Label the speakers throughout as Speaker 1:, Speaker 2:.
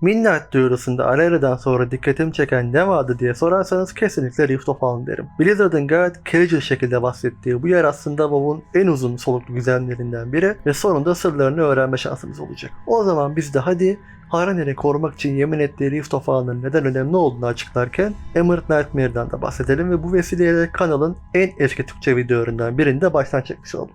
Speaker 1: Midnight duyurusunda Alera'dan sonra dikkatimi çeken ne vardı diye sorarsanız kesinlikle Rift of Dawn derim. Blizzard'ın gayet casual şekilde bahsettiği bu yer aslında WoW'un en uzun soluklu gizemlerinden biri ve sonunda sırlarını öğrenme şansımız olacak. O zaman biz de hadi Haraner'i korumak için yemin ettiği Rift of Dawn'ın neden önemli olduğunu açıklarken Emerald Nightmare'dan da bahsedelim ve bu vesileyle kanalın en eski Türkçe videolarından birini de baştan çekmiş oldum.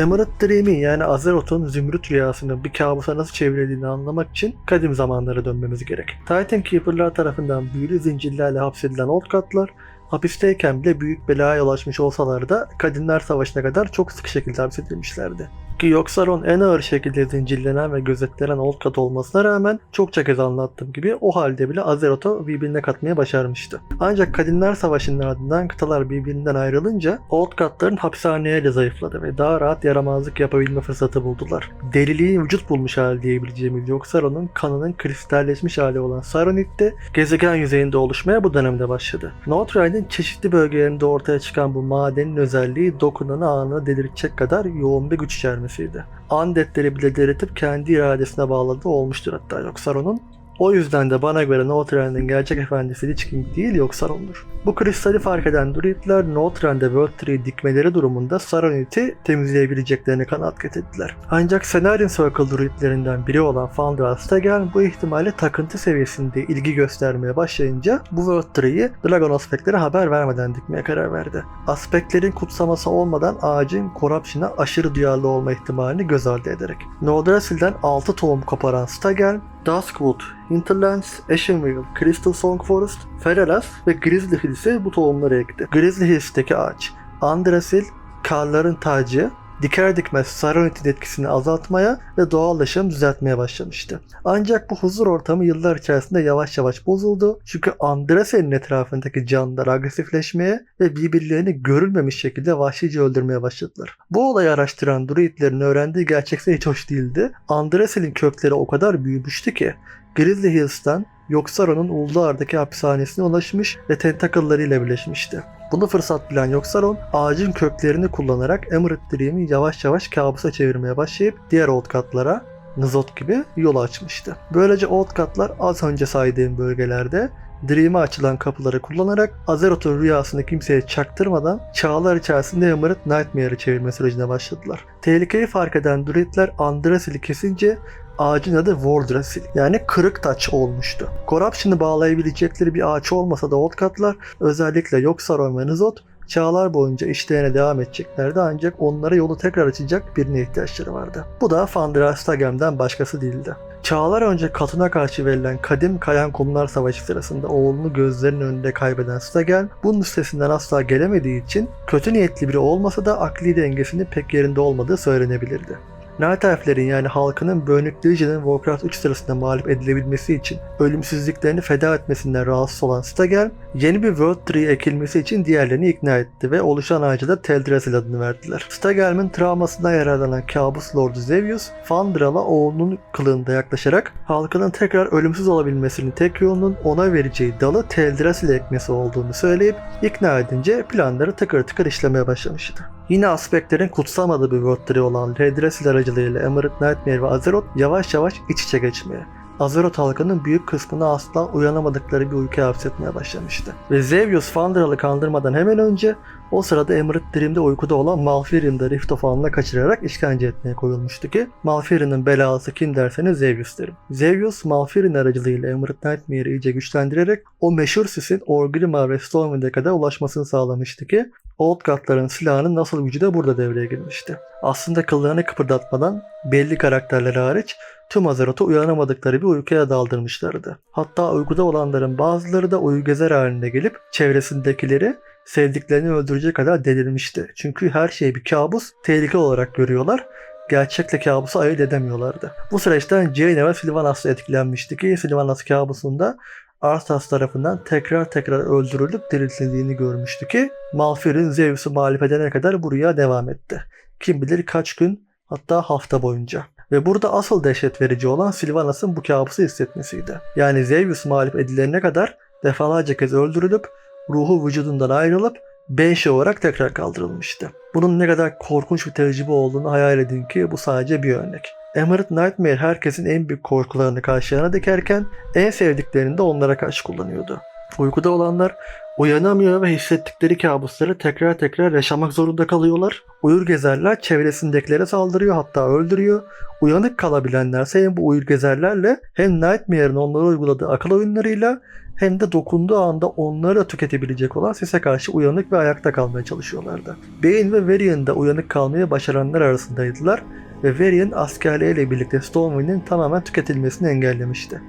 Speaker 1: Emerald Dream'in yani Azeroth'un zümrüt rüyasının bir kabusa nasıl çevrildiğini anlamak için kadim zamanlara dönmemiz gerek. Titan Keeper'lar tarafından büyülü zincirlerle hapsedilen Old God'lar hapisteyken bile büyük belaya yol açmış olsalar da Kadınlar Savaşı'na kadar çok sık şekilde hapsedilmişlerdi. Ki Yogg-Saron en ağır şekilde zincirlenen ve gözetlenen Old God olmasına rağmen çokça kez anlattığım gibi o halde bile Azeroth'u birbirine katmaya başarmıştı. Ancak Kadınlar Savaşı'nın ardından kıtalar birbirinden ayrılınca Old God'ların hapishaneye de zayıfladı ve daha rahat yaramazlık yapabilme fırsatı buldular. Deliliğin vücut bulmuş hali diyebileceğimiz Yogg-Saron'un kanının kristalleşmiş hali olan Saronit de gezegen yüzeyinde oluşmaya bu dönemde başladı. Northride'in çeşitli bölgelerinde ortaya çıkan bu madenin özelliği dokunanı anına delirtecek kadar yoğun bir güç içermesiydi. Undead'leri bile delirtip kendi iradesine bağladığı olmuştur hatta Yogg-Saron'un. O yüzden de bana göre Northrend'in gerçek efendisi Lich King değil Yogg-Saron'dur. Bu kristali fark eden druidler Northrend'e World Tree dikmeleri durumunda Saronit'i temizleyebileceklerini kanaat getirdiler. Ancak Cenarian Circle druidlerinden biri olan Fandral Stegen bu ihtimale takıntı seviyesinde ilgi göstermeye başlayınca bu World Tree'yi Dragon Aspektlere haber vermeden dikmeye karar verdi. Aspektlerin kutsaması olmadan ağacın Corruption'a aşırı duyarlı olma ihtimalini göz ardı ederek. Nordrasil'den 6 tohum koparan Stegen, Duskwood, Hinterlands, Ashenvale, Crystal Song Forest, Feralas ve Grizzly Hills'e bu tohumları ekti. Grizzly Hills'teki ağaç, Andrasil, karların tacı, diker dikmez Saronit'in etkisini azaltmaya ve doğal yaşamı düzeltmeye başlamıştı. Ancak bu huzur ortamı yıllar içerisinde yavaş yavaş bozuldu. Çünkü Andrasel'in etrafındaki canlılar agresifleşmeye ve birbirlerini görülmemiş şekilde vahşice öldürmeye başladılar. Bu olayı araştıran druidlerin öğrendiği gerçekse hiç hoş değildi. Andrasel'in kökleri o kadar büyümüştü ki Grizzly Hills'tan Yogg-Saron'un Ulduar'daki hapishanesine ulaşmış ve tentakıllarıyla birleşmişti. Bunu fırsat bilen Yogg-Saron ağacın köklerini kullanarak Emerald Dream'i yavaş yavaş kabusa çevirmeye başlayıp diğer Old God'lara Nizot gibi yol açmıştı. Böylece Old God'lar az önce saydığım bölgelerde Dream'e açılan kapıları kullanarak Azeroth'un rüyasını kimseye çaktırmadan çağlar içerisinde Emerald Nightmare'ı çevirme sürecine başladılar. Tehlikeyi fark eden druidler Andrasil'i kesince ağacın adı Wardrasil yani kırık taç olmuştu. Corruption'ı bağlayabilecekleri bir ağaç olmasa da Old God'lar özellikle Yogg-Saron ve Nizot çağlar boyunca işlerine devam edeceklerdi ancak onlara yolu tekrar açacak birine ihtiyaçları vardı. Bu da Fandral Stagem'den başkası değildi. Çağlar önce Katun'a karşı verilen kadim Kayan Kumlar Savaşı sırasında oğlunu gözlerinin önünde kaybeden Stagel bunun üstesinden asla gelemediği için kötü niyetli biri olmasa da akli dengesinin pek yerinde olmadığı söylenebilirdi. Night Elf'lerin yani halkının Burning Legion'ın Warcraft 3 sırasında mağlup edilebilmesi için ölümsüzlüklerini feda etmesinden rahatsız olan Stagel, yeni bir World Tree ekilmesi için diğerlerini ikna etti ve oluşan ağaca da Teldrassil adını verdiler. Stagel'in travmasından yararlanan kabus Lordu Zevius, Fandral'a oğlunun kılığında yaklaşarak halkının tekrar ölümsüz olabilmesinin tek yolunun ona vereceği dalı Teldrassil'e ekmesi olduğunu söyleyip ikna edince planları tıkır tıkır işlemeye başlamıştı. Yine aspektlerin kutsamadığı bir World Tree olan Teldrassil aracılığıyla Emerald Nightmare ve Azeroth yavaş yavaş iç içe geçmeye, Azeroth halkının büyük kısmını asla uyanamadıkları bir uykuya hapsetmeye başlamıştı. Ve Zevius Fandral'ı kandırmadan hemen önce o sırada Emerald Dream'de uykuda olan Malfurion'da Rift of Dawn'la kaçırarak işkence etmeye koyulmuştu ki Malfurion'un belası kim derseniz Zevius derim. Zevius Malfurion aracılığıyla Emerald Nightmare'ı iyice güçlendirerek o meşhur sisin Orgrimmar ve Stormwind'e kadar ulaşmasını sağlamıştı ki Old God'ların silahının nasıl gücü de burada devreye girmişti. Aslında kıllarını kıpırdatmadan belli karakterler hariç tüm Azeroth'u uyanamadıkları bir uykuya daldırmışlardı. Hatta uykuda olanların bazıları da uygezer halinde gelip çevresindekileri sevdiklerini öldürecek kadar delirmişti. Çünkü her şey bir kabus, tehlike olarak görüyorlar. Gerçekle kabusu ayırt edemiyorlardı. Bu süreçten Jaina ve Sylvanas etkilenmişti ki Sylvanas kabusunda Arthas tarafından tekrar tekrar öldürülüp diriltildiğini görmüştü ki Malfurion Zeus'u mağlup edene kadar bu rüya devam etti. Kim bilir kaç gün hatta hafta boyunca. Ve burada asıl dehşet verici olan Sylvanas'ın bu kabusu hissetmesiydi. Yani Zeus mağlup edilene kadar defalarca kez öldürülüp ruhu vücudundan ayrılıp Banshee olarak tekrar kaldırılmıştı. Bunun ne kadar korkunç bir tecrübe olduğunu hayal edin ki bu sadece bir örnek. Emerald Nightmare herkesin en büyük korkularını karşılarına dikerken en sevdiklerini de onlara karşı kullanıyordu. Uykuda olanlar uyanamıyor ve hissettikleri kabusları tekrar tekrar yaşamak zorunda kalıyorlar. Uyur gezerler çevresindekilere saldırıyor hatta öldürüyor. Uyanık kalabilenlerse hem bu uyur gezerlerle hem Nightmare'ın onlara uyguladığı akıl oyunlarıyla hem de dokunduğu anda onları da tüketebilecek olan sese karşı uyanık ve ayakta kalmaya çalışıyorlardı. Bane ve Varian da uyanık kalmayı başaranlar arasındaydılar ve Varian askerleriyle birlikte Stormwind'in tamamen tüketilmesini engellemişti.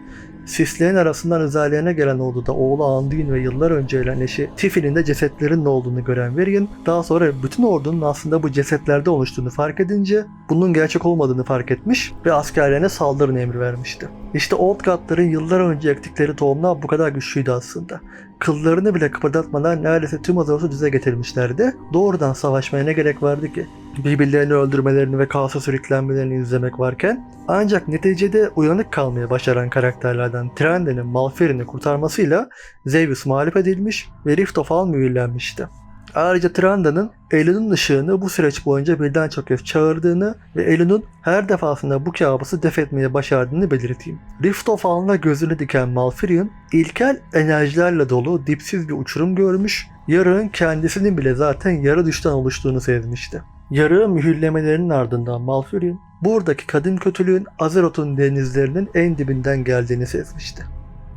Speaker 1: Sislerin arasından üzerlerine gelen orduda oğlu Anduin ve yıllar önce ölen eşi Tiffany'nin de cesetlerinin olduğunu gören Varian, daha sonra bütün ordunun aslında bu cesetlerde oluştuğunu fark edince bunun gerçek olmadığını fark etmiş ve askerlerine saldırın emri vermişti. İşte Old God'ların yıllar önce ektikleri tohumlar bu kadar güçlüydü aslında. Kıllarını bile kıpırdatmadan neredeyse tüm Azoros'u düze getirmişlerdi. Doğrudan savaşmaya ne gerek vardı ki? Birbirlerini öldürmelerini ve kaosa sürüklenmelerini izlemek varken ancak neticede uyanık kalmaya başaran karakterlerden Trenden'in Malferin'i kurtarmasıyla Zeus mağlup edilmiş ve Rift of All mühürlenmişti. Ayrıca Tranda'nın Elun'un ışığını bu süreç boyunca birden çok kez çağırdığını ve Elun'un her defasında bu kabusu def etmeye başardığını belirteyim. Rift of All'ına gözünü diken Malfurion, ilkel enerjilerle dolu dipsiz bir uçurum görmüş, yarığın kendisinin bile zaten yarı düşten oluştuğunu sezmişti. Yarığı mühürlemelerinin ardından Malfurion, buradaki kadın kötülüğün Azeroth'un denizlerinin en dibinden geldiğini sezmişti.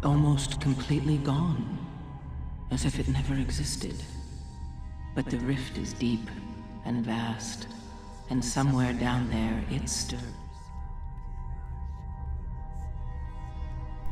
Speaker 2: almost completely gone, as if it never existed. But the rift is deep and vast, and somewhere down there it stirs.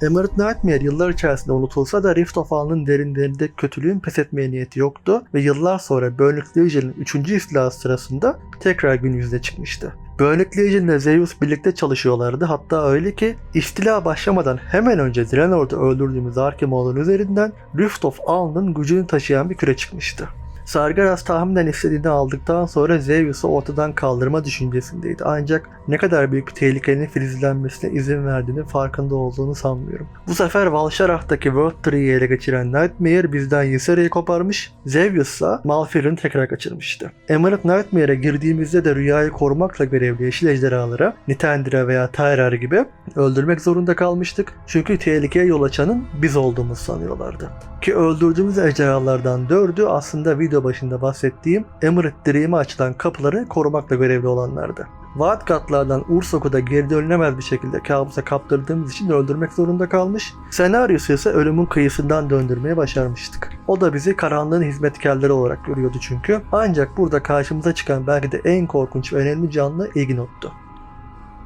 Speaker 1: Emerald Nightmare yıllar içerisinde unutulsa da Rift of All'ın derinlerinde kötülüğün pes etmeye niyeti yoktu ve yıllar sonra Burning Legion'ın 3. istilası sırasında tekrar gün yüzüne çıkmıştı. Burning Legion ile Zeus birlikte çalışıyorlardı hatta öyle ki istila başlamadan hemen önce Draenor'da öldürdüğümüz Archimon'un üzerinden Rift of All'ın gücünü taşıyan bir küre çıkmıştı. Sargeras tahminen istediğini aldıktan sonra Zeus'u ortadan kaldırma düşüncesindeydi. Ancak ne kadar büyük bir tehlikenin filizlenmesine izin verdiğini farkında olduğunu sanmıyorum. Bu sefer Valsharah'taki World Tree'yi ele geçiren Nightmare bizden Yseria'yı koparmış, Zeus ise tekrar kaçırmıştı. Emerald Nightmare'e girdiğimizde de rüyayı korumakla görevli yeşil ejderhalara, Nitendra veya Tyrar gibi öldürmek zorunda kalmıştık. Çünkü tehlikeye yol açanın biz olduğumuzu sanıyorlardı. Ki öldürdüğümüz ejderhalardan dördü aslında video başında bahsettiğim Emerald Dream'e açılan kapıları korumakla görevli olanlardı. Vaat katlardan Ursok'u da geri dönülemez bir şekilde kabusa kaptırdığımız için öldürmek zorunda kalmış. Senaryosu ise ölümün kıyısından döndürmeye başarmıştık. O da bizi karanlığın hizmetkarları olarak görüyordu çünkü. Ancak burada karşımıza çıkan belki de en korkunç ve önemli canlı Ignot'tu.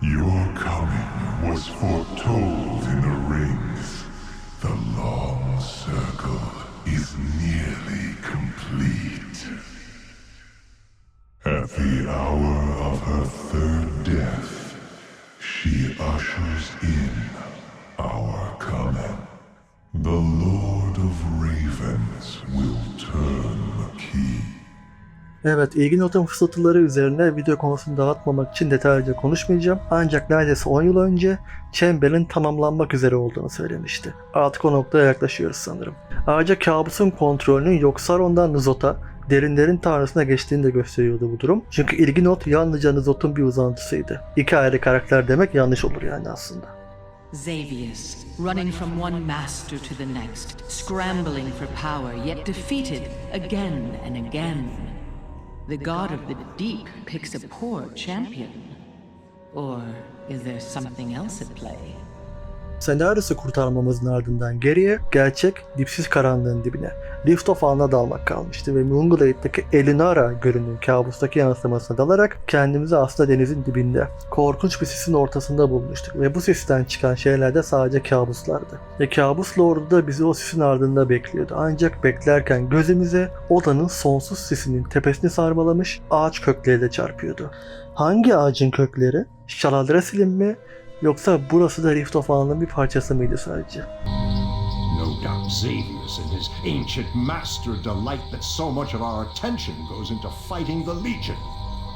Speaker 3: Your coming was foretold in the rings. The long At the hour of her third death, she ushers in our coming. The Lord of Ravens will turn the key.
Speaker 1: Evet, Ignot'un fısıltıları üzerine video konusunu dağıtmamak için detaylıca konuşmayacağım. Ancak neredeyse 10 yıl önce Chamber'in tamamlanmak üzere olduğunu söylemişti. Artık o noktaya yaklaşıyoruz sanırım. Ayrıca kabusun kontrolünün Yogg-Saron'dan Nuzot'a, derinlerin tanrısına geçtiğini de gösteriyordu bu durum. Çünkü Ilginot yalnızca Nuzot'un bir uzantısıydı. İki ayrı karakter demek yanlış olur yani aslında.
Speaker 2: Xavius, running from one master to the next, scrambling for power, yet defeated again and again. The god of the deep picks a poor champion. Or is there something else at play?
Speaker 1: Senaryosu kurtarmamızın ardından geriye gerçek dipsiz karanlığın dibine Rift of All'ına dalmak kalmıştı ve Moonglade'deki Elinara gölünün kabustaki yansımasına dalarak kendimizi aslında denizin dibinde korkunç bir sisin ortasında bulmuştuk ve bu sisten çıkan şeyler de sadece kabuslardı. Ve kabus lordu da bizi o sisin ardında bekliyordu. Ancak beklerken gözümüze odanın sonsuz sisinin tepesini sarmalamış ağaç kökleriyle çarpıyordu. Hangi ağacın kökleri? Şaladrasil'in mi? Yoksa burası da Rift of All'ın bir parçası mıydı sadece?
Speaker 4: No doubt Xavius and his ancient master delight that so much of our attention goes into fighting the Legion.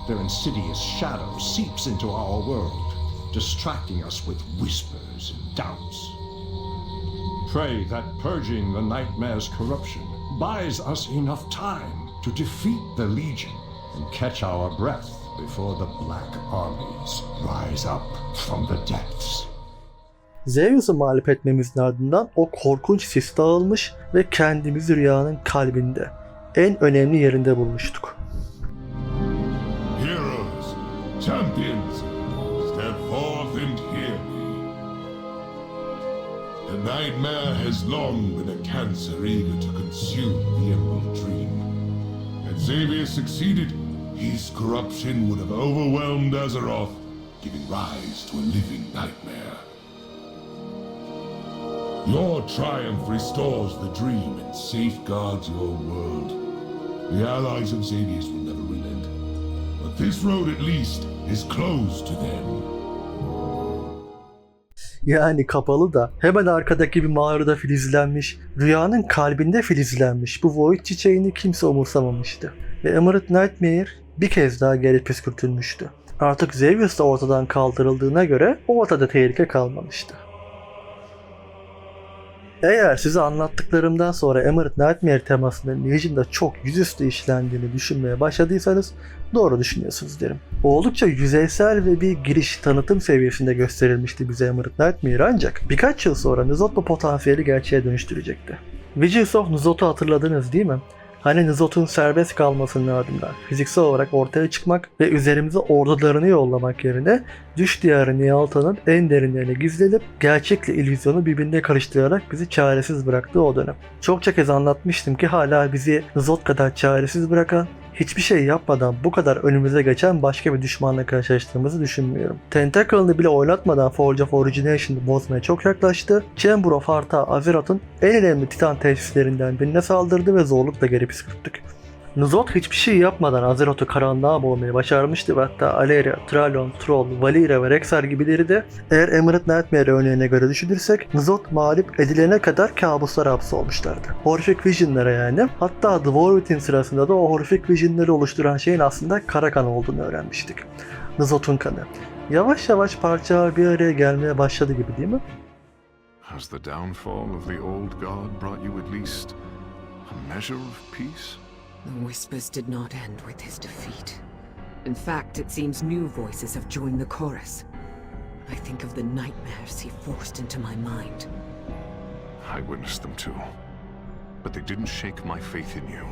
Speaker 4: Their insidious shadow seeps into our world, distracting us with whispers and doubts. Pray that purging the nightmare's corruption buys us enough time to defeat the Legion and catch our breath before the black armies rise up from the depths.
Speaker 1: Zeus'u mağlup etmemizin ardından o korkunç sis dağılmış ve kendimizi rüyanın kalbinde, en önemli yerinde bulmuştuk.
Speaker 3: Heroes, champions, step forth and hear me. The nightmare has long been a cancer eager to consume the Emerald Dream. Had Xavier succeeded, his corruption would have overwhelmed Azeroth, giving rise to a living nightmare. Your triumph restores the dream and safeguards your world. The allies of Xavier's will never relent. But this road at least is closed to them.
Speaker 1: Yani kapalı da hemen arkadaki bir mağarada filizlenmiş, rüyanın kalbinde filizlenmiş bu Void çiçeğini kimse umursamamıştı. Ve Emerald Nightmare bir kez daha geri püskürtülmüştü. Artık Xavius da ortadan kaldırıldığına göre ortada tehlike kalmamıştı. Eğer size anlattıklarımdan sonra Emerald Nightmare temasının Legion'da çok yüzüstü işlendiğini düşünmeye başladıysanız doğru düşünüyorsunuz derim. Oldukça yüzeysel ve bir giriş tanıtım seviyesinde gösterilmişti bize Emerald Nightmare ancak birkaç yıl sonra Nuzot bu potansiyeli gerçeğe dönüştürecekti. Visions of Nuzot'u hatırladınız değil mi? Hani Nuzot'un serbest kalmasının ardından fiziksel olarak ortaya çıkmak ve üzerimize ordularını yollamak yerine düş diyarı Nihalta'nın en derinlerine gizlenip gerçekle illüzyonu birbirine karıştırarak bizi çaresiz bıraktığı o dönem. Çokça kez anlatmıştım ki hala bizi Nuzot kadar çaresiz bırakan hiçbir şey yapmadan bu kadar önümüze geçen başka bir düşmanla karşılaştığımızı düşünmüyorum. Tentacle'ını bile oynatmadan Forge of Origination'ı bozmaya çok yaklaştı. Chamber of Heart'a Azeroth'un en önemli Titan tesislerinden birine saldırdı ve zorlukla geri püskürttük. Nuzot hiçbir şey yapmadan Azeroth'u karanlığa boğmayı başarmıştı ve hatta Aleria, Trallon, Troll, Valyria ve Rexar gibileri de eğer Emerald Nightmare örneğine göre düşünürsek Nuzot mağlup edilene kadar kabuslara hapsolmuşlardı. Horrific Vision'lara yani. Hatta The War Within sırasında da o Horrific Vision'ları oluşturan şeyin aslında kara kan olduğunu öğrenmiştik. Nuzot'un kanı. Yavaş yavaş parçalar bir araya gelmeye başladı gibi değil mi?
Speaker 5: Has the downfall of the old god brought you at least a measure of peace?
Speaker 6: The whispers did not end with his defeat. In fact, it seems new voices have joined the chorus. I think of the nightmares he forced into my mind.
Speaker 5: I witnessed them too. But they didn't shake my faith in you.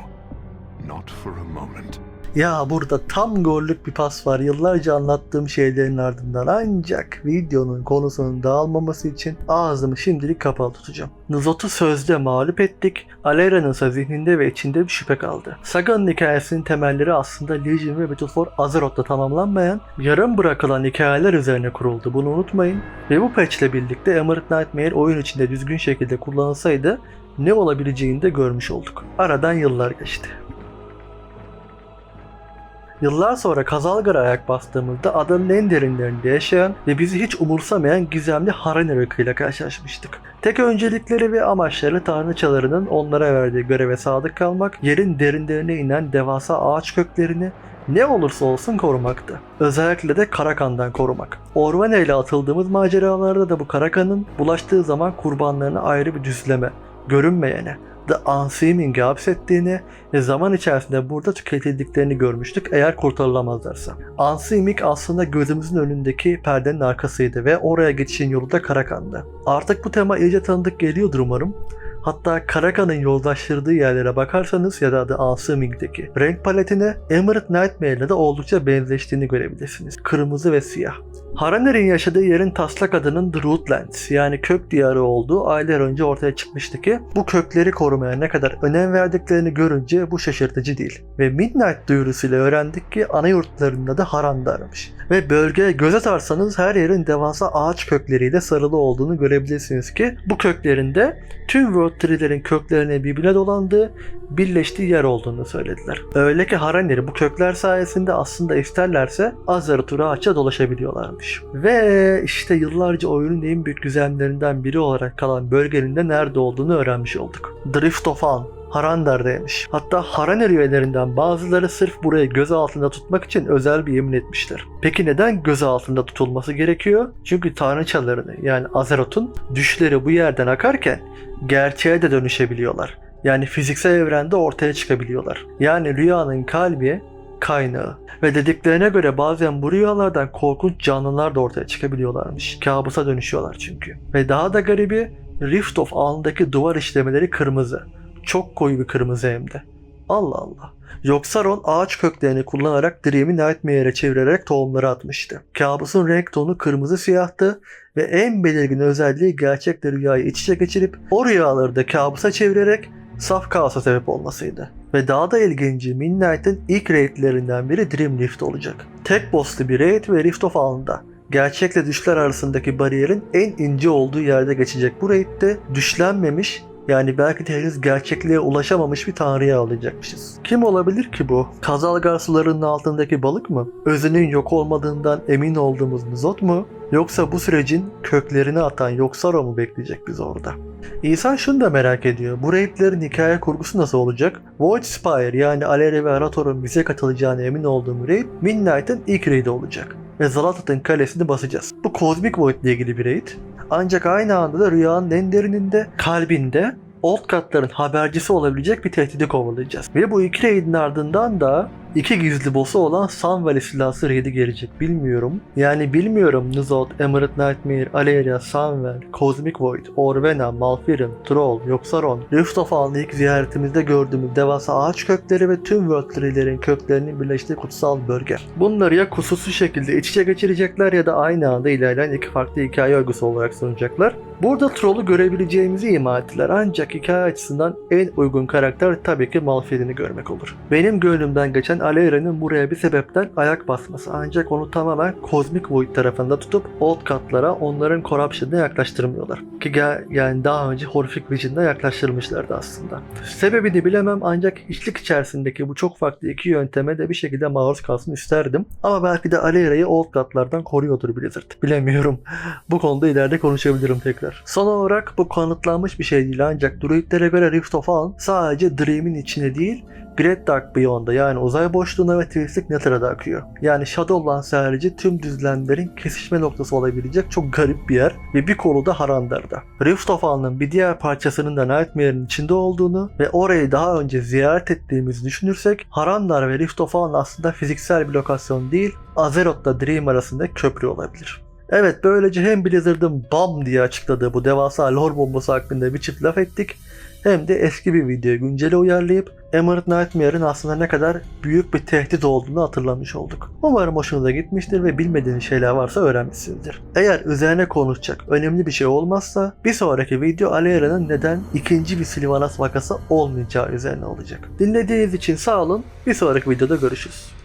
Speaker 5: Not for a moment.
Speaker 1: Ya burada tam gollük bir pas var. Yıllarca anlattığım şeylerin ardından ancak videonun konusunun dağılmaması için ağzımı şimdilik kapalı tutacağım. Nuzot'u sözde mağlup ettik. Alera'nın ise zihninde ve içinde bir şüphe kaldı. Saga'nın hikayesinin temelleri aslında Legion ve Battle Azeroth'ta tamamlanmayan, yarım bırakılan hikayeler üzerine kuruldu. Bunu unutmayın. Ve bu patch ile birlikte Emerald Nightmare oyun içinde düzgün şekilde kullanılsaydı ne olabileceğini de görmüş olduk. Aradan yıllar geçti. Yıllar sonra Kazalgar'a ayak bastığımızda adanın en derinlerinde yaşayan ve bizi hiç umursamayan gizemli Harane ırkıyla karşılaşmıştık. Tek öncelikleri ve amaçları tanrıçalarının onlara verdiği göreve sadık kalmak, yerin derinlerine inen devasa ağaç köklerini ne olursa olsun korumaktı. Özellikle de Karakan'dan korumak. Orvane ile atıldığımız maceralarda da bu Karakan'ın bulaştığı zaman kurbanlarını ayrı bir düzleme, görünmeyene, The Unseeming'e hapsettiğini ve zaman içerisinde burada tüketildiklerini görmüştük eğer kurtarılamazlarsa. Unseeming aslında gözümüzün önündeki perdenin arkasıydı ve oraya geçişin yolu da Karakan'dı. Artık bu tema iyice tanıdık geliyordur umarım. Hatta Karakan'ın yoldaştırdığı yerlere bakarsanız ya da The Unseeming'deki renk paletine Emerald Nightmare de oldukça benzeştiğini görebilirsiniz. Kırmızı ve siyah. Haraner'in yaşadığı yerin taslak adının The yani kök diyarı olduğu aylar önce ortaya çıkmıştı ki bu kökleri korumaya ne kadar önem verdiklerini görünce bu şaşırtıcı değil. Ve Midnight duyurusuyla öğrendik ki ana yurtlarında da Harandar'mış. Ve bölgeye göz atarsanız her yerin devasa ağaç kökleriyle sarılı olduğunu görebilirsiniz ki bu köklerinde tüm World Tree'lerin köklerine birbirine dolandığı birleştiği yer olduğunu söylediler. Öyle ki Haraner'i bu kökler sayesinde aslında isterlerse Azeroth ağaça dolaşabiliyorlarmış. Ve işte yıllarca oyunun en büyük güzelliklerinden biri olarak kalan bölgenin de nerede olduğunu öğrenmiş olduk. Drift of An, Harandar'daymış. Hatta Haraner üyelerinden bazıları sırf burayı göz altında tutmak için özel bir yemin etmişler. Peki neden göz altında tutulması gerekiyor? Çünkü tanrıçalarını yani Azeroth'un düşleri bu yerden akarken gerçeğe de dönüşebiliyorlar. Yani fiziksel evrende ortaya çıkabiliyorlar. Yani rüyanın kalbi kaynağı. Ve dediklerine göre bazen bu rüyalardan korkunç canlılar da ortaya çıkabiliyorlarmış. Kabusa dönüşüyorlar çünkü. Ve daha da garibi Rift of alnındaki duvar işlemeleri kırmızı. Çok koyu bir kırmızı hem de. Allah Allah. Yoksa Ron ağaç köklerini kullanarak Dream'i Nightmare'e çevirerek tohumları atmıştı. Kabusun renk tonu kırmızı siyahtı ve en belirgin özelliği gerçekle rüyayı iç içe geçirip o rüyaları da kabusa çevirerek saf kaosa sebep olmasıydı. Ve daha da ilginci Midnight'ın ilk raidlerinden biri Dream Rift olacak. Tek bosslu bir raid ve Rift of Aln'da. Gerçekle düşler arasındaki bariyerin en ince olduğu yerde geçecek bu raidde düşlenmemiş yani belki de henüz gerçekliğe ulaşamamış bir tanrıya alacakmışız. Kim olabilir ki bu? Kazalgar sularının altındaki balık mı? Özünün yok olmadığından emin olduğumuz Nizot mu? Yoksa bu sürecin köklerini atan Yoksaro mu bekleyecek bizi orada? İnsan şunu da merak ediyor. Bu raidlerin hikaye kurgusu nasıl olacak? Void Spire yani Aleri ve Arator'un bize katılacağına emin olduğum raid Midnight'ın ilk raidi olacak. Ve Zalatat'ın kalesini basacağız. Bu Cosmic Void ile ilgili bir raid. Ancak aynı anda da rüyanın en derininde, kalbinde Old God'ların habercisi olabilecek bir tehdidi kovalayacağız. Ve bu iki raidin ardından da iki gizli boss'u olan Sun Valley silahsı raidi gelecek. Bilmiyorum. Yani bilmiyorum Nuzot, Emerald Nightmare, Aleria, Sunwell, Cosmic Void, Orvena, Malfirion, Troll, of Aln'ı ilk ziyaretimizde gördüğümüz devasa ağaç kökleri ve tüm World Tree'lerin köklerinin birleştiği kutsal bölge. Bunları ya kusursuz şekilde iç içe geçirecekler ya da aynı anda ilerleyen iki farklı hikaye örgüsü olarak sunacaklar. Burada Troll'u görebileceğimizi ima ettiler ancak hikaye açısından en uygun karakter tabii ki Malfirion'u görmek olur. Benim gönlümden geçen Alera'nın buraya bir sebepten ayak basması ancak onu tamamen Cosmic Void tarafında tutup Old God'lara onların Corruption'ına yaklaştırmıyorlar. Ki yani daha önce Horrific Vision'da yaklaştırmışlardı aslında. Sebebini bilemem ancak içlik içerisindeki bu çok farklı iki yönteme de bir şekilde maruz kalsın isterdim. Ama belki de Alera'yı Old God'lardan koruyordur Blizzard. Bilemiyorum. bu konuda ileride konuşabilirim tekrar. Son olarak bu kanıtlanmış bir şey değil ancak druidlere göre Rift of Aln sadece Dream'in içine değil Great Dark Beyond'da yani uzay boşluğuna ve Twisted Nether'a da akıyor. Yani Shadowlands harici tüm düzlemlerin kesişme noktası olabilecek çok garip bir yer ve bir kolu da Harandar'da. Rift of Aln'ın bir diğer parçasının da Nightmare'in içinde olduğunu ve orayı daha önce ziyaret ettiğimizi düşünürsek Harandar ve Rift of Aln aslında fiziksel bir lokasyon değil Azeroth'la Dream arasında köprü olabilir. Evet böylece hem Blizzard'ın BAM diye açıkladığı bu devasa lore bombası hakkında bir çift laf ettik hem de eski bir videoyu güncele uyarlayıp Emerald Nightmare'ın aslında ne kadar büyük bir tehdit olduğunu hatırlamış olduk. Umarım hoşunuza gitmiştir ve bilmediğiniz şeyler varsa öğrenmişsinizdir. Eğer üzerine konuşacak önemli bir şey olmazsa bir sonraki video Alera'nın neden ikinci bir Sylvanas vakası olmayacağı üzerine olacak. Dinlediğiniz için sağ olun. Bir sonraki videoda görüşürüz.